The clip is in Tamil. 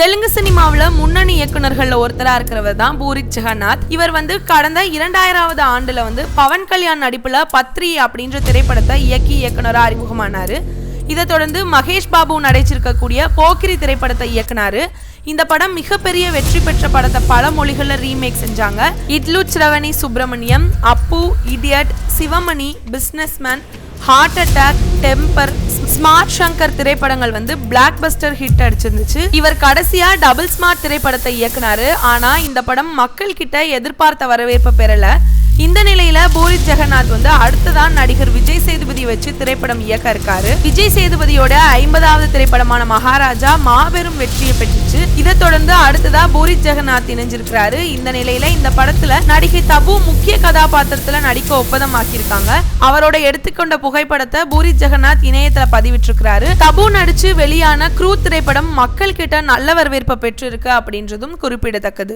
தெலுங்கு சினிமாவில் முன்னணி இயக்குநர்களில் ஒருத்தராக இருக்கிறவர் தான் பூரி ஜெகநாத். இவர் வந்து கடந்த இரண்டாயிராவது ஆண்டில் வந்து பவன் கல்யாண் நடிப்பில் பத்ரி அப்படின்ற திரைப்படத்தை இயக்கி இயக்குனராக அறிமுகமானாரு. இதை தொடர்ந்து மகேஷ் பாபு நடிச்சிருக்கக்கூடிய போக்கிரி திரைப்படத்தை இயக்குனாரு. இந்த படம் மிகப்பெரிய வெற்றி பெற்ற படத்தை பல மொழிகளில் ரீமேக் செஞ்சாங்க. Itlu Sravani Subramanyam Appu idiot Shivamani businessman heart attack temper smart Shankar திரைப்படங்கள் வந்து பிளாக் பஸ்டர் ஹிட் அடிச்சிருந்துச்சு. இவர் கடைசியா டபுள் ஸ்மார்ட் திரைப்படத்தை இயக்குனாரு. ஆனா இந்த படம் மக்கள் கிட்ட எதிர்பார்த்த வரவேற்பு பெறல. இந்த நிலையில பூரி ஜெகநாத் வந்து அடுத்ததான் நடிகர் விஜய் சேதுபதி வச்சு திரைப்படம் இயக்க இருக்காரு. விஜய் சேதுபதியோட ஐம்பதாவது திரைப்படமான மகாராஜா மாபெரும் வெற்றியை பெற்றுச்சு. இதை தொடர்ந்து அடுத்ததா பூரி ஜெகநாத் இணைஞ்சிருக்கிறாரு. இந்த நிலையில இந்த படத்துல நடிகை தபு முக்கிய கதாபாத்திரத்துல நடிக்க ஒப்பந்தம் ஆக்கியிருக்காங்க அவரோட எடுத்துக்கொண்ட புகைப்படத்தை பூரி ஜெகநாத் இணையத்துல பதிவிட்டிருக்கிறாரு. தபு நடிச்சு வெளியான க்ரூ திரைப்படம் மக்கள் கிட்ட நல்ல வரவேற்பை பெற்றிருக்கு அப்படின்றதும் குறிப்பிடத்தக்கது.